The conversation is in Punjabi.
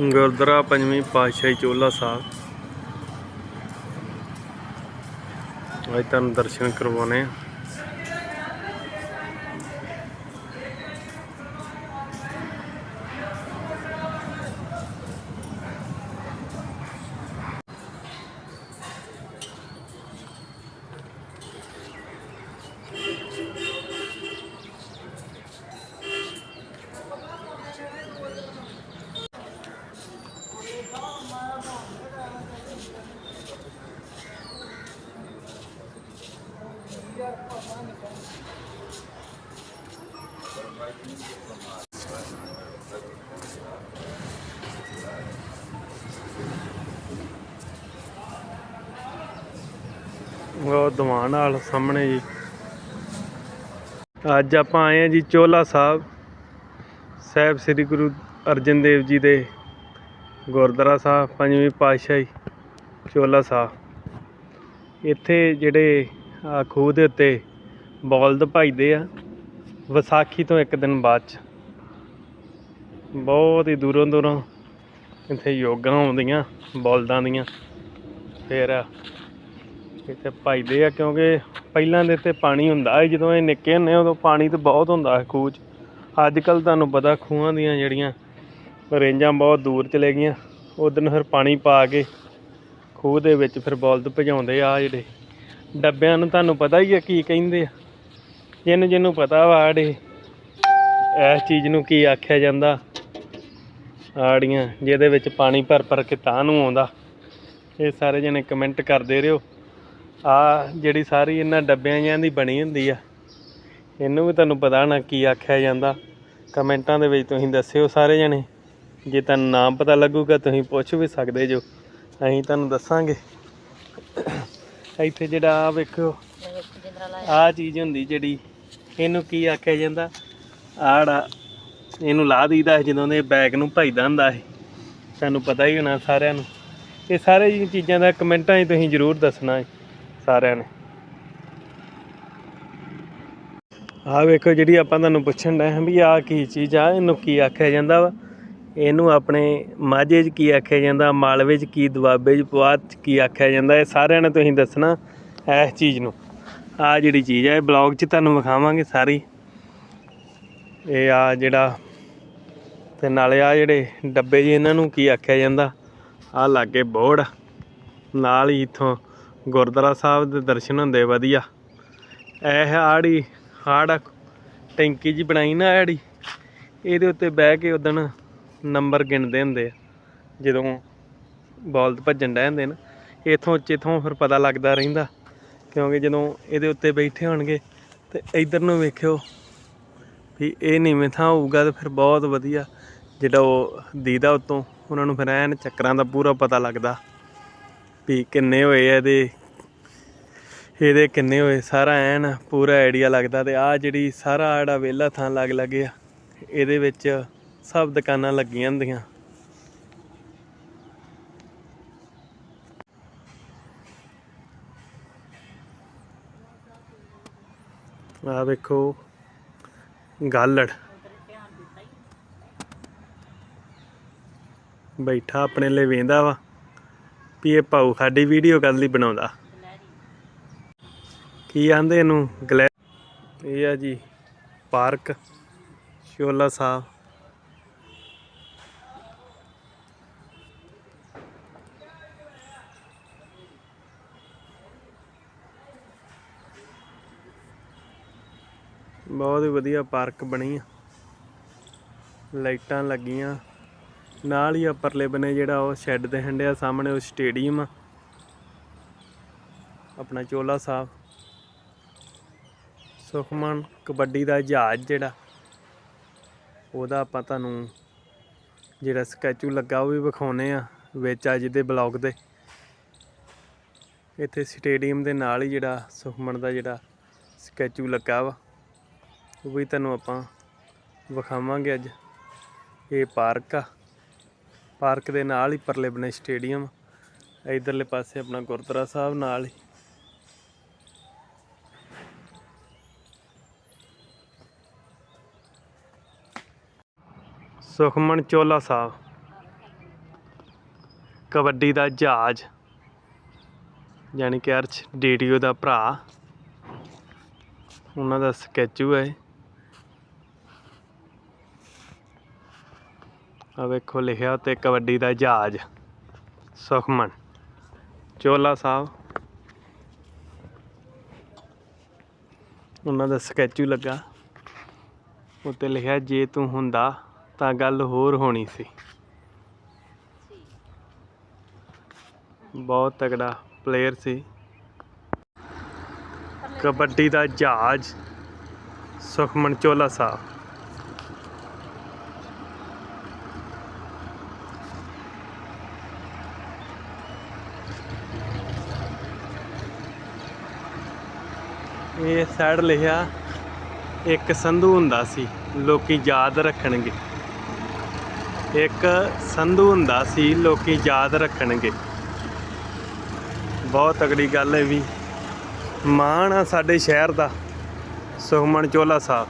ਗੁਰਦੁਆਰਾ ਪੰਜਵੀਂ ਪਾਤਸ਼ਾਹੀ ਚੋਲਾ ਸਾਹਿਬ। ਅੱਜ ਤੁਹਾਨੂੰ ਦਰਸ਼ਨ ਕਰਵਾਉਣੇ ਆ ਉਹ ਦੀਵਾਨ ਹਾਲ ਸਾਹਮਣੇ ਜੀ। ਅੱਜ ਆਪਾਂ ਆਏ ਆ ਜੀ ਚੋਲਾ ਸਾਹਿਬ। ਸਾਹਿਬ ਸ੍ਰੀ ਗੁਰੂ ਅਰਜਨ ਦੇਵ ਜੀ ਦੇ ਗੁਰਦੁਆਰਾ ਸਾਹਿਬ, ਪੰਜਵੀਂ ਪਾਤਸ਼ਾਹੀ ਚੋਲਾ ਸਾਹਿਬ। ਇੱਥੇ ਜਿਹੜੇ ਖੂਹ ਦੇ ਉੱਤੇ ਬਲਦ ਭਜਦੇ ਆ। ਵਿਸਾਖੀ ਤੋਂ ਇੱਕ ਦਿਨ ਬਾਅਦ ਚ। ਬਹੁਤ ਹੀ ਦੂਰੋਂ ਦੂਰੋਂ ਇੱਥੇ ਯੋਗਾ ਆਉਂਦੀਆਂ, ਬਲਦਾਂ ਦੀਆਂ। ਫਿਰ ਇੱਥੇ ਭਜਦੇ ਆ, ਕਿਉਂਕਿ ਪਹਿਲਾਂ ਦੇ ਤੇ ਪਾਣੀ ਹੁੰਦਾ ਸੀ, ਜਦੋਂ ਇਹ ਨਿੱਕੇ ਹੁੰਦੇ ਉਦੋਂ ਪਾਣੀ ਤਾਂ ਬਹੁਤ ਹੁੰਦਾ ਸੀ ਖੂਹ 'ਚ। ਅੱਜ ਕੱਲ ਤੁਹਾਨੂੰ ਪਤਾ ਖੂਹਾਂ ਦੀਆਂ ਜਿਹੜੀਆਂ ਰੇਂਜਾਂ ਬਹੁਤ ਦੂਰ ਚਲੇ ਗਈਆਂ। ਉਦੋਂ ਫਿਰ ਪਾਣੀ ਪਾ ਕੇ ਖੂਹ ਦੇ ਵਿੱਚ ਫਿਰ ਬਲਦ ਭਜਾਉਂਦੇ ਆ ਜਿਹੜੇ। ਡੱਬਿਆਂ ਨੂੰ ਤੁਹਾਨੂੰ ਪਤਾ ਹੀ ਆ ਕੀ ਕਹਿੰਦੇ ਆ। ਜਿਹਨੂੰ ਜਿਹਨੂੰ ਪਤਾ ਵਾ ਆੜੇ, ਇਸ ਚੀਜ਼ ਨੂੰ ਕੀ ਆਖਿਆ ਜਾਂਦਾ? ਆੜੀਆਂ, ਜਿਹਦੇ ਵਿੱਚ ਪਾਣੀ ਭਰ ਭਰ ਕੇ ਤਾਂ ਨੂੰ ਆਉਂਦਾ। ਇਹ ਸਾਰੇ ਜਣੇ ਕਮੈਂਟ ਕਰਦੇ ਰਹੋ। ਆ ਜਿਹੜੀ ਸਾਰੀ ਇਹਨਾਂ ਡੱਬਿਆਂ ਜਿਹਾਂ ਦੀ ਬਣੀ ਹੁੰਦੀ ਆ, ਇਹਨੂੰ ਵੀ ਤੁਹਾਨੂੰ ਪਤਾ ਨਾ ਕੀ ਆਖਿਆ ਜਾਂਦਾ। ਕਮੈਂਟਾਂ ਦੇ ਵਿੱਚ ਤੁਸੀਂ ਦੱਸਿਓ ਸਾਰੇ ਜਣੇ। ਜੇ ਤੁਹਾਨੂੰ ਨਾਮ ਪਤਾ ਲੱਗੂਗਾ, ਤੁਸੀਂ ਪੁੱਛ ਵੀ ਸਕਦੇ ਜੋ। ਅਸੀਂ ਤੁਹਾਨੂੰ ਦੱਸਾਂਗੇ। ਇੱਥੇ ਜਿਹੜਾ ਆ ਵੇਖੋ ਆ ਚੀਜ਼ ਹੁੰਦੀ ਜਿਹੜੀ ਇਹਨੂੰ ਕੀ ਆਖਿਆ ਜਾਂਦਾ? ਆੜਾ, ਇਹਨੂੰ ਲਾ ਦਈਦਾ ਜਦੋਂ ਦੇ ਬੈਗ ਨੂੰ ਭਜਦਾ ਹੁੰਦਾ ਸੀ। ਸਾਨੂੰ ਪਤਾ ਹੀ ਹੋਣਾ ਸਾਰਿਆਂ ਨੂੰ। ਇਹ ਸਾਰੇ ਜੀ ਚੀਜ਼ਾਂ ਦਾ ਕਮੈਂਟਾਂ 'ਚ ਤੁਸੀਂ ਜ਼ਰੂਰ ਦੱਸਣਾ ਹੈ, ਸਾਰਿਆਂ ਨੇ। ਆਹ ਵੇਖੋ ਜਿਹੜੀ ਆਪਾਂ ਤੁਹਾਨੂੰ ਪੁੱਛਣ ਡਏ ਹਾਂ ਵੀ ਆਹ ਕੀ ਚੀਜ਼ ਆ, ਇਹਨੂੰ ਕੀ ਆਖਿਆ ਜਾਂਦਾ ਵਾ? ਇਹਨੂੰ ਆਪਣੇ ਮਾਝੇ 'ਚ ਕੀ ਆਖਿਆ ਜਾਂਦਾ, ਮਾਲਵੇ 'ਚ ਕੀ, ਦੁਆਬੇ 'ਚ, ਪੁਆਧ 'ਚ ਕੀ ਆਖਿਆ ਜਾਂਦਾ, ਇਹ ਸਾਰਿਆਂ ਨੇ ਤੁਸੀਂ ਦੱਸਣਾ ਇਸ ਚੀਜ਼ ਨੂੰ। ਆਹ ਜਿਹੜੀ ਚੀਜ਼ ਆ ਇਹ ਬਲੌਗ 'ਚ ਤੁਹਾਨੂੰ ਵਿਖਾਵਾਂਗੇ ਸਾਰੀ। ਇਹ ਆ ਜਿਹੜਾ, ਤੇ ਨਾਲੇ ਆ ਜਿਹੜੇ ਡੱਬੇ ਜੀ, ਇਹਨਾਂ ਨੂੰ ਕੀ ਆਖਿਆ ਜਾਂਦਾ? ਆ ਲਾਗੇ ਬੋਰਡ ਨਾਲ ਹੀ ਇਥੋਂ ਗੁਰਦੁਆਰਾ ਸਾਹਿਬ ਦੇ ਦਰਸ਼ਨ ਹੁੰਦੇ ਵਧੀਆ। ਇਹ ਆੜੀ ਹਾੜਾ ਟੈਂਕੀ ਜੀ ਬਣਾਈ ਨਾ ਆੜੀ, ਇਹਦੇ ਉੱਤੇ ਬਹਿ ਕੇ ਉਦਣ ਨੰਬਰ ਗਿਣਦੇ ਹੁੰਦੇ ਆ, ਜਦੋਂ ਬੋਲਦ ਭੱਜਣ ਡੈ ਹੁੰਦੇ ਨਾ। ਇਥੋਂ ਚਿਥੋਂ ਫਿਰ ਪਤਾ ਲੱਗਦਾ ਰਹਿੰਦਾ। ਕਿਉਂਕਿ ਜਦੋਂ ਇਹਦੇ ਉੱਤੇ ਬੈਠੇ ਹੋਣਗੇ ਤੇ ਇਧਰ ਨੂੰ ਵੇਖਿਓ ਵੀ ਇਹ ਨੀਵੇਂ ਥਾਂ ਹੋਊਗਾ ਤੇ ਫਿਰ ਬਹੁਤ ਵਧੀਆ। ਜਿਹੜਾ ਉਹ ਦੀਦਾ ਉਤੋਂ, ਉਹਨਾਂ ਨੂੰ ਫਿਰ ਐਨ ਚੱਕਰਾਂ ਦਾ ਪੂਰਾ ਪਤਾ ਲੱਗਦਾ ਵੀ ਕਿੰਨੇ ਹੋਏ ਆ ਇਹਦੇ। ਇਹਦੇ ਕਿੰਨੇ ਹੋਏ, ਸਾਰਾ ਐਨ ਪੂਰਾ ਆਈਡੀਆ ਲੱਗਦਾ ਤੇ ਆ ਜਿਹੜੀ ਸਾਰਾ ਜਿਹੜਾ ਵਿਹਲਾ ਥਾਂ ਲੱਗ ਲੱਗੇ ਆ, ਇਹਦੇ ਵਿੱਚ ਸਭ ਦੁਕਾਨਾਂ ਲੱਗੀਆਂ ਹੁੰਦੀਆਂ। ਆ ਵੇਖੋ, ਗਾਲੜ। ਬੈਠਾ ਆਪਣੇ ਲਈ ਵੇਂਦਾ ਵਾ, ਵੀ ਇਹ ਭਾਊ ਸਾਡੀ ਵੀਡੀਓ ਕਰਨ ਲਈ ਬਣਾਉਂਦਾ। ਕੀ ਆਂਦੇ ਇਹਨੂੰ, ਗਲੈ ਇਹ ਆ ਜੀ, ਪਾਰਕ ਸ਼ੋਲਾ ਸਾਹਿਬ। ਬਹੁਤ ਵਧੀਆ ਪਾਰਕ ਬਣੀ ਆ। ਲਾਈਟਾਂ ਲੱਗੀਆਂ। ਨਾਲ ਹੀ ਆ ਪਰਲੇ ਬਨੇ ਜਿਹੜਾ ਉਹ ਸ਼ੈੱਡ ਦੇ ਹੰਡਿਆ ਸਾਹਮਣੇ ਉਹ ਸਟੇਡੀਅਮ ਆ। ਆਪਣਾ ਚੋਲਾ ਸਾਹਿਬ। ਸੁਖਮਨ ਕਬੱਡੀ ਦਾ ਜਹਾਜ਼ ਜਿਹੜਾ, ਉਹਦਾ ਆਪਾਂ ਤੁਹਾਨੂੰ ਜਿਹੜਾ ਸਕੈਚੂ ਲੱਗਾ ਉਹ ਵੀ ਵਿਖਾਉਨੇ ਆ, ਵਿੱਚ ਅੱਜ ਦੇ ਬਲੌਗ ਦੇ। ਇੱਥੇ ਸਟੇਡੀਅਮ ਦੇ ਨਾਲ ਹੀ ਜਿਹੜਾ ਸੁਖਮਨ ਦਾ ਜਿਹੜਾ ਸਕੈਚੂ ਲੱਗਾ ਵਾ। ਉਹ ਵੀ ਤੁਹਾਨੂੰ ਆਪਾਂ ਵਿਖਾਵਾਂਗੇ ਅੱਜ। ਇਹ ਪਾਰਕ ਆ। ਪਾਰਕ ਦੇ ਨਾਲ ਹੀ ਪਰਲੇ ਬਣੇ ਸਟੇਡੀਅਮ। ਇਧਰਲੇ ਪਾਸੇ ਆਪਣਾ ਗੁਰਦੁਆਰਾ ਸਾਹਿਬ ਨਾਲ ਹੀ। ਸੁਖਮਨ ਚੋਲਾ ਸਾਹਿਬ। ਕਬੱਡੀ ਦਾ ਜਹਾਜ਼। ਯਾਨੀ ਕਿ ਅਰਸ਼ ਡੀਡੀਓ ਦਾ ਭਰਾ। ਉਹਨਾਂ ਦਾ ਸਕੈਚੂ ਹੈ ਆ ਵੇਖੋ ਲਿਖਿਆ ਉੱਤੇ ਕਬੱਡੀ ਦਾ ਜਹਾਜ਼। ਸੁਖਮਨ, ਚੋਲਾ ਸਾਹਿਬ। ਉਹਨਾਂ ਦਾ ਸਕੈਚੂ ਲੱਗਾ। ਉੱਤੇ ਲਿਖਿਆ, ਜੇ ਤੂੰ ਹੁੰਦਾ ਤਾਂ ਗੱਲ ਹੋਰ ਹੋਣੀ ਸੀ। ਬਹੁਤ ਤਗੜਾ ਪਲੇਅਰ ਸੀ। ਕਬੱਡੀ ਦਾ ਜਹਾਜ਼। ਸੁਖਮਨ, ਚੋਲਾ ਸਾਹਿਬ। ਇਹ ਸਾਈਡ ਲਿਖਿਆ, ਇੱਕ ਸੰਧੂ ਹੁੰਦਾ ਸੀ, ਲੋਕੀ ਯਾਦ ਰੱਖਣਗੇ। ਇੱਕ ਸੰਧੂ ਹੁੰਦਾ ਸੀ, ਲੋਕੀ ਯਾਦ ਰੱਖਣਗੇ। ਬਹੁਤ ਤਗੜੀ ਗੱਲ ਹੈ ਵੀ, ਮਾਣ ਆ ਸਾਡੇ ਸ਼ਹਿਰ ਦਾ, ਸੁਖਮਨ ਚੋਲਾ ਸਾਹਿਬ।